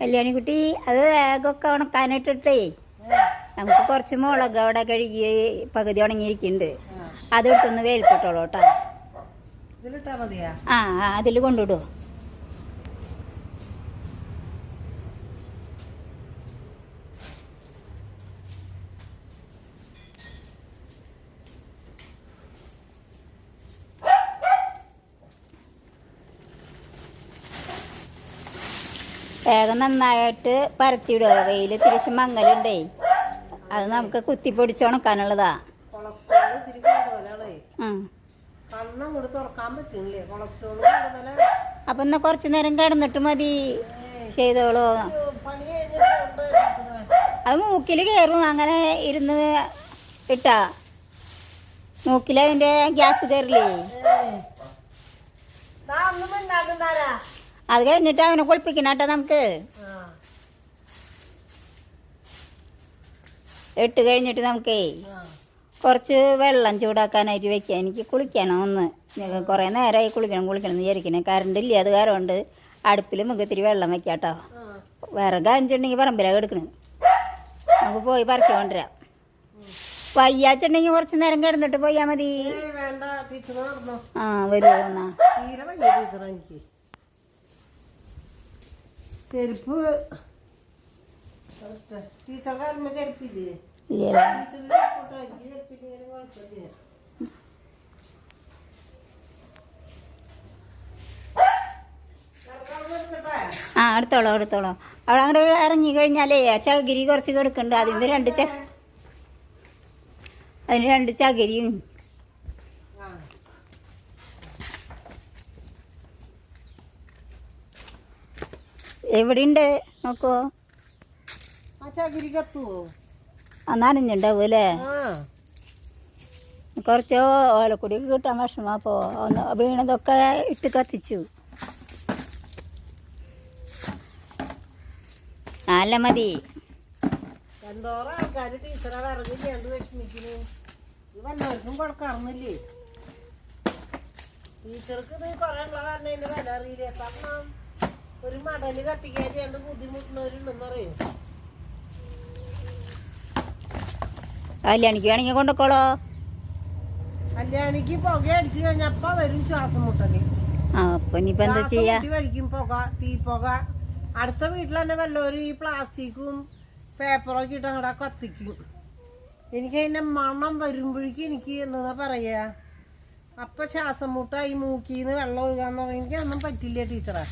കല്യാണിക്കുട്ടി അത് വേഗമൊക്കെ ഉണക്കാനിട്ടിട്ടേ നമുക്ക് കുറച്ച് മുളക് അവിടെ കഴുകി പകുതി ഉണങ്ങിയിരിക്കുന്നുണ്ട്. അതിട്ടൊന്ന് വേൽത്തിട്ടോളൂ കേട്ടോ. ആ അതിൽ കൊണ്ടിടുമോ വേഗം നന്നായിട്ട് പരത്തിയിടുക വെയിൽ തിരിച്ച് മങ്ങലുണ്ടേ? അത് നമുക്ക് കുത്തിപ്പൊടിച്ച് ഉണക്കാനുള്ളതാ. അപ്പൊ എന്നാ കുറച്ച് നേരം കിടന്നിട്ട് മതി. ചെയ്തോളൂ. അത് മൂക്കിൽ കയറും അങ്ങനെ ഇരുന്ന് ഇട്ടാ. മൂക്കിൽ അതിന്റെ ഗ്യാസ് കയറില്ലേ ഒന്നും ഉണ്ടാക്കുന്നാരാ അത് കഴിഞ്ഞിട്ട് അവനെ കുളിപ്പിക്കണം കേട്ടോ നമുക്ക്. എട്ട് ഇട്ട് കഴിഞ്ഞിട്ട് നമുക്കേ കുറച്ച് വെള്ളം ചൂടാക്കാനായിട്ട് വെക്കാം. എനിക്ക് കുളിക്കണം ഒന്ന്. കുറേ നേരമായി കുളിക്കണം കുളിക്കണം എന്ന് വിചാരിക്കണം കറണ്ട് ഇല്ല അത് കാരണം കൊണ്ട് അടുപ്പിൽ നമുക്ക് ഇത്തിരി വെള്ളം വെക്കാം കേട്ടോ. വിറക് വേറെ കാഞ്ചുണ്ടെങ്കിൽ പറമ്പിലാണ് എടുക്കുന്നത് നമുക്ക് പോയി പറക്കി കൊണ്ടുവരാം. വയ്യാച്ചുണ്ടെങ്കിൽ കുറച്ച് നേരം കിടന്നിട്ട് പോയാൽ മതി. ആ വരുമോ എന്നാ തീരെ വയ്യ ടീച്ചർ എനിക്ക് ചെരുപ്പ് ടീച്ചർ കാലുമ്പോ ചെരുപ്പില്ലേ ഇല്ല ടീച്ചർ ചെരുപ്പിട്ടോ എനിക്ക് നിർത്തട്ടെ? ആ എടുത്തോളൂ എടുത്തോളൂ. അവിടെ അങ്ങോട്ട് ഇറങ്ങി കഴിഞ്ഞാലേ ചകിരി കുറച്ച് കിടക്കുന്നുണ്ട്. അതിന് രണ്ട് ച അതിന് രണ്ട് ചകിരിയും ആ എവിടെയുണ്ട് നോക്കോ. ആ നനഞ്ഞുണ്ടാവും അല്ലേ കുറച്ച് ഓലക്കുടി കിട്ടാൻ വിഷമം അപ്പോൾ ഒന്ന് വീണതൊക്കെ ഇട്ട് കത്തിച്ചു. നല്ല മതി. എന്തോരം ആൾക്കാർ ടീച്ചറെ വിറകില്ലാണ്ട് വിഷമിക്കുന്നു? ഇത് വല്ലവർക്കും കൊടുക്കാറുന്നില്ലേ ടീച്ചർക്ക് നീ കൊറേ ഉള്ള കാരണം അതിന്റെ വില അറിയില്ലേ? കാരണം ഒരു മടൽ കത്തിക്കാൻ ചെയ്യാണ്ട് ബുദ്ധിമുട്ടുന്നവരുണ്ടെന്ന് അറിയോ കല്യാണിക്ക് വേണമെങ്കിൽ കൊണ്ടുക്കോളോ? കല്യാണിക്ക് പുക അടിച്ചു കഴിഞ്ഞപ്പ വരും ശ്വാസം മുട്ടൽ. ആ അപ്പം ഇനിയിപ്പോൾ എന്താ ശ്വാസം ചെയ്യാ? മുട്ടി വലിക്കും പുക തീ പുക. അടുത്ത വീട്ടിൽ തന്നെ വല്ലവരും ഈ പ്ലാസ്റ്റിക്കും പേപ്പറൊക്കെ ഇട്ട് അങ്ങടെ കത്തിക്കും. എനിക്ക് അതിന്റെ മണം വരുമ്പോഴേക്കും എനിക്ക് എന്താ പറയാ അപ്പൊ ശ്വാസം മുട്ടായി മൂക്കിന്ന് വെള്ളം ഒഴുകാന്ന് പറഞ്ഞാൽ എനിക്കൊന്നും പറ്റില്ല ടീച്ചറെ.